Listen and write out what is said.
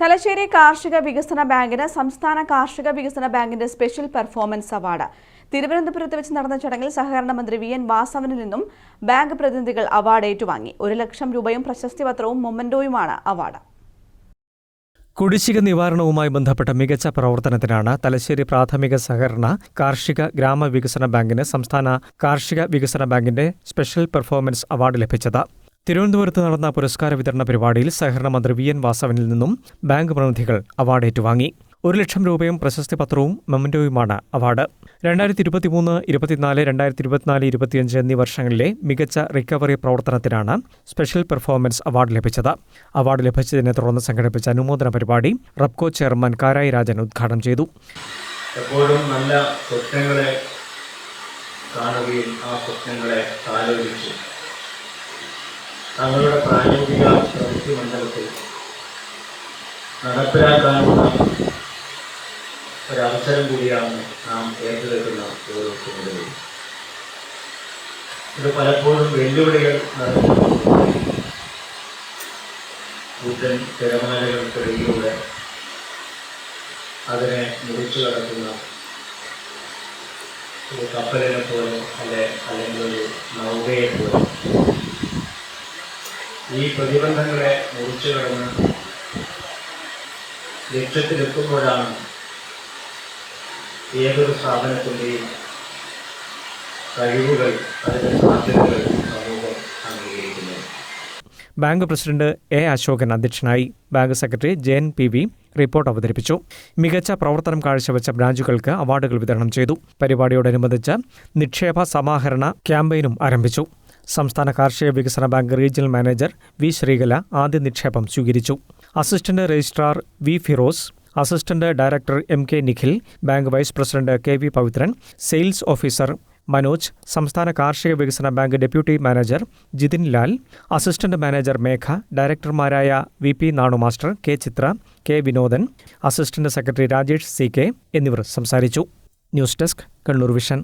തലശ്ശേരി കാർഷിക വികസന ബാങ്കിന് സംസ്ഥാന കാർഷിക വികസന ബാങ്കിന്റെ സ്പെഷ്യൽ പെർഫോമൻസ് അവാർഡ്. തിരുവനന്തപുരത്ത് വെച്ച് നടന്ന ചടങ്ങിൽ സഹകരണ മന്ത്രി വി എൻ വാസവനിൽ നിന്നും ബാങ്ക് പ്രതിനിധികൾ അവാർഡ് ഏറ്റുവാങ്ങി. ഒരു ലക്ഷം രൂപയും പ്രശസ്തി പത്രവും മൊമന്റോയുമാണ് അവാർഡ്. കുടിശ്ശിക നിവാരണവുമായി ബന്ധപ്പെട്ട മികച്ച പ്രവർത്തനത്തിനാണ് തലശ്ശേരി പ്രാഥമിക സഹകരണ കാർഷിക ഗ്രാമവികസന ബാങ്കിന് സംസ്ഥാന കാർഷിക വികസന ബാങ്കിന്റെ സ്പെഷ്യൽ പെർഫോമൻസ് അവാർഡ് ലഭിച്ചത്. തിരുവനന്തപുരത്ത് നടന്ന പുരസ്കാര വിതരണ പരിപാടിയിൽ സഹകരണ മന്ത്രി വി എൻ വാസവനിൽ നിന്നും ബാങ്ക് പ്രതിനിധികൾ അവാർഡ് ഏറ്റുവാങ്ങി. ഒരു ലക്ഷം രൂപയും പ്രശസ്തി പത്രവും മെമന്റോയുമാണ് അവാർഡ്. രണ്ടായിരത്തി ഇരുപത്തിമൂന്ന് ഇരുപത്തിനാല് രണ്ടായിരത്തി ഇരുപത്തിനാല് ഇരുപത്തിയഞ്ച് എന്നീ വർഷങ്ങളിലെ മികച്ച റിക്കവറി പ്രവർത്തനത്തിനാണ് സ്പെഷ്യൽ പെർഫോമൻസ് അവാർഡ് ലഭിച്ചത്. അവാർഡ് ലഭിച്ചതിനെ തുടർന്ന് സംഘടിപ്പിച്ച അനുമോദന പരിപാടി റബ്കോ ചെയർമാൻ കാരായി രാജൻ ഉദ്ഘാടനം ചെയ്തു. എപ്പോഴും നല്ല സ്വപ്നങ്ങളെ കാണുകയും ആ സ്വപ്നങ്ങളെ ആലോചിച്ച് തങ്ങളുടെ പ്രായോഗിക പ്രവൃത്തി മണ്ഡലത്തിൽ നടപ്പിലാക്കാനുള്ള ഒരവസരം കൂടിയാണ് നാം ഏറ്റെടുക്കുന്ന ഓരോ ഇത് പലപ്പോഴും വെല്ലുവിളികൾ കൂടുതൽ തിരമാലകൾക്കിടയിലൂടെ അതിനെ മുറിച്ചു കടക്കുന്ന ഒരു കപ്പലിനെ പോലെ അല്ലെ അല്ലെങ്കിൽ ഒരു നൗകയെ പോലെ ഈ പ്രതിബന്ധങ്ങളെ മുറിച്ചു കടന്ന് ലക്ഷ്യത്തിലെത്തുമ്പോഴാണ് ഏതൊരു സ്ഥാപനത്തിന്റെയും കഴിവുകൾ അതിന്റെ സാധ്യതകൾ സമൂഹം അംഗീകരിക്കുന്നത്. ബാങ്ക് പ്രസിഡന്റ് എ അശോകൻ അധ്യക്ഷനായി bank secretary Jayan P V report അവതരിപ്പിച്ചു. മികച്ച പ്രവർത്തനം കാഴ്ചവെച്ച ബ്രാഞ്ചുകൾക്ക് അവാർഡുകൾ വിതരണം ചെയ്തു. പരിപാടിയോടനുബന്ധിച്ച് നിക്ഷേപ സമാഹരണ ക്യാമ്പയിനും ആരംഭിച്ചു. സംസ്ഥാന കാർഷിക വികസന bank regional manager V Sreekala ആദ്യ നിക്ഷേപം സ്വീകരിച്ചു. Assistant registrar V Firoz assistant director M K Nikhil bank vice president K V Pavithran sales officer Manoj സംസ്ഥാന കാർഷിക വികസന bank deputy manager Jithin Lal assistant manager Megha ഡയറക്ടർമാരായ V P Nanu master K Chithra K Vinodan assistant secretary Rajesh C K എന്നിവർ സംസാരിച്ചു. News desk Kannur vision.